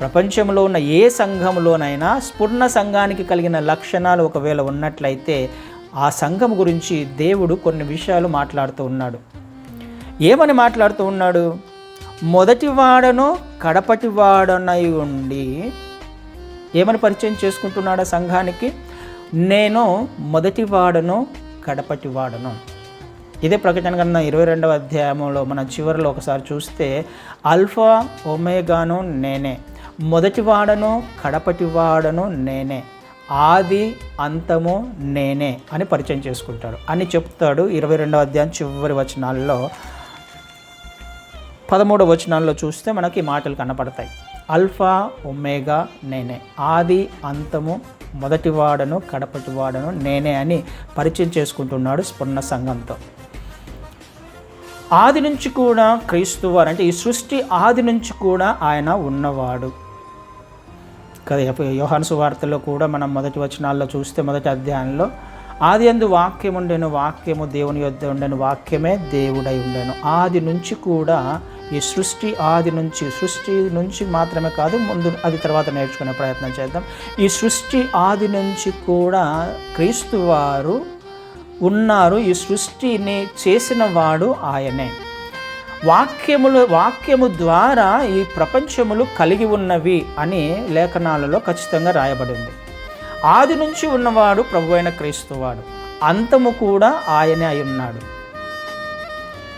ప్రపంచంలో ఉన్న ఏ సంఘంలోనైనా స్ఫుర్ణ సంఘానికి కలిగిన లక్షణాలు ఒకవేళ ఉన్నట్లయితే ఆ సంఘం గురించి దేవుడు కొన్ని విషయాలు మాట్లాడుతూ ఉన్నాడు. ఏమని మాట్లాడుతూ ఉన్నాడు? మొదటి వాడను కడపటి వాడనై ఉండి. ఏమని పరిచయం చేసుకుంటున్నాడు ఆ సంఘానికి? నేను మొదటి వాడను కడపటి వాడను. ఇదే ప్రకటన కన్నా ఇరవై రెండవ అధ్యాయంలో మన చివరిలో ఒకసారి చూస్తే అల్ఫా ఒమేగాను నేనే. మొదటివాడను కడపటి వాడను నేనే. ఆది అంతము నేనే అని పరిచయం చేసుకుంటాడు. అని చెప్తాడు ఇరవై రెండవ అధ్యాయం చివరి వచనాల్లో. పదమూడవ వచనాల్లో చూస్తే మనకి ఈ మాటలు కనపడతాయి. అల్ఫా ఒమేగా నేనే. ఆది అంతము మొదటి వాడను కడపటి వాడను నేనే అని పరిచయం చేసుకుంటున్నాడు స్ఫురణ సంఘంతో. ఆది నుంచి కూడా క్రీస్తువారు అంటే ఈ సృష్టి ఆది నుంచి కూడా ఆయన ఉన్నవాడు. కదా యోహాను సువార్తలో కూడా మనం మొదటి వచనాల్లో చూస్తే మొదటి అధ్యాయంలో ఆది అందు వాక్యం ఉండెను వాక్యము దేవుని యొద్ద ఉండెను వాక్యమే దేవుడై ఉండెను. ఆది నుంచి కూడా ఈ సృష్టి ఆది నుంచి సృష్టి నుంచి మాత్రమే కాదు ముందు అది తర్వాత నేర్చుకునే ప్రయత్నం చేద్దాం. ఈ సృష్టి ఆది నుంచి కూడా క్రీస్తు వారు ఉన్నారు ఈ సృష్టిని చేసిన వాడు ఆయనే. వాక్యములు వాక్యము ద్వారా ఈ ప్రపంచములు కలిగి ఉన్నవి అని లేఖనాలలో ఖచ్చితంగా రాయబడింది ఆది నుంచి ఉన్నవాడు ప్రభు అయిన క్రీస్తువాడు అంతము కూడా ఆయనే అయి ఉన్నాడు.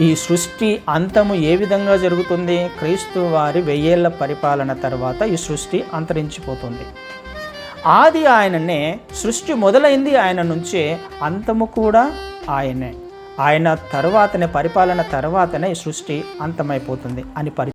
ఈ సృష్టి అంతము ఏ విధంగా జరుగుతుంది? క్రీస్తు వారి వెయ్యేళ్ళ పరిపాలన తర్వాత ఈ సృష్టి అంతరించిపోతుంది. ఆది ఆయననే సృష్టి మొదలైంది ఆయన నుంచే అంతము కూడా ఆయనే. ఆయన తర్వాతనే పరిపాలన తర్వాతనే సృష్టి అంతమైపోతుంది అని పరి